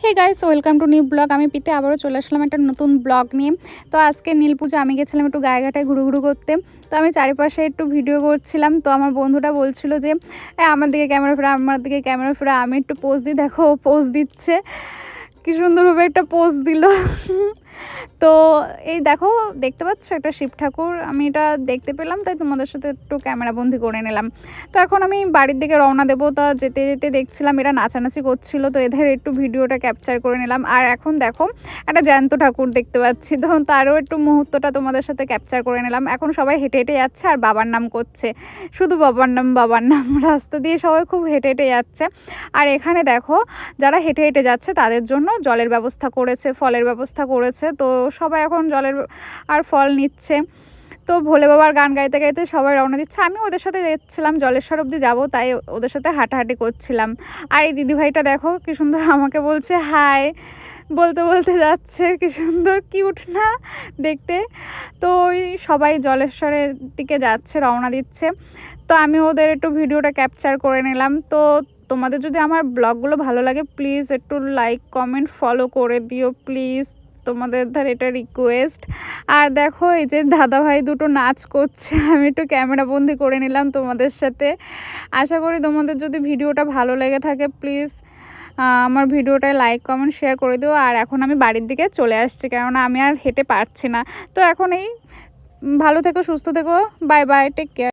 Hey guys welcome to new blog আমি পিতে আবারও চলে আসলাম একটা নতুন ব্লগ নিয়ে। তো আজকে নীল পুজো আমি গেছিলাম একটু গায়ে গাটায় ঘুরু ঘুরু করতে। তো আমি চারিপাশে একটু ভিডিও করছিলাম। তো আমার বন্ধুটা বলছিল যে "এ, আমার দিকে ক্যামেরা ফেরা আমার দিকে ক্যামেরা ফেরা। আমি একটু পোজ দিই। দেখো পোজ দিচ্ছে। কী সুন্দরভাবে একটা পোজ দিল। এই দেখো, দেখতে পাচ্ছ? একটা শিব ঠাকুর। আমি এটা দেখতে পেলাম, তাই তোমাদের সাথে একটু ক্যামেরা বন্দি করে নিলাম। তো এখন আমি বাড়ির দিকে রওনা দেবো। তা যেতে যেতে দেখছিলাম এরা নাচানাচি করছিল, তো এদের একটু ভিডিওটা ক্যাপচার করে নিলাম। আর এখন দেখো, একটা জ্যান্ত ঠাকুর দেখতে পাচ্ছি। তো তারও একটু মুহূর্তটা তোমাদের সাথে ক্যাপচার করে নিলাম। এখন সবাই হেঁটে হেঁটে যাচ্ছে আর বাবার নাম করছে। শুধু বাবার নাম বাবার নাম। রাস্তা দিয়ে সবাই খুব হেঁটে হেঁটে যাচ্ছে। আর এখানে দেখো, যারা হেঁটে হেঁটে যাচ্ছে তাদের জন্য জলের ব্যবস্থা করেছে, ফলের ব্যবস্থা করেছে। তো সবাই এখন জলের আর ফল নিচ্ছে। তো ভোলে বাবার গান গাইতে গাইতে সবাই রওনা দিচ্ছে। আমি ওদের সাথে যাচ্ছিলাম, জলেশ্বর অবধি যাব, তাই ওদের সাথে হাঁটাহাঁটি করছিলাম। আর এই দিদিভাইটা দেখো কী সুন্দর আমাকে বলছে, হাই। বলতে বলতে যাচ্ছে, কি সুন্দর, কিউট না দেখতে। তো ওই সবাই জলেশ্বরের দিকে যাচ্ছে, রওনা দিচ্ছে। তো আমি ওদের একটু ভিডিওটা ক্যাপচার করে নিলাম। তো তোমাদের যদি আমার ব্লগগুলো ভালো লাগে প্লিজ একটু লাইক কমেন্ট ফলো করে দিও প্লিজ তোমাদের ধার এটা রিকোয়েস্ট আর দেখো, এই যে দাদা ভাই দুটো নাচ করছে, আমি একটু ক্যামেরা বন্দি করে নিলাম তোমাদের সাথে। আশা করি তোমাদের যদি ভিডিওটা ভালো লেগে থাকে প্লিজ আমার ভিডিওটায় লাইক কমেন্ট শেয়ার করে দিও। আর এখন আমি বাড়ির দিকে চলে আসছি, কেননা আমি আর হেঁটে পারছি না। তো এখন এই ভালো থেকো, সুস্থ থেকো। Bye bye take care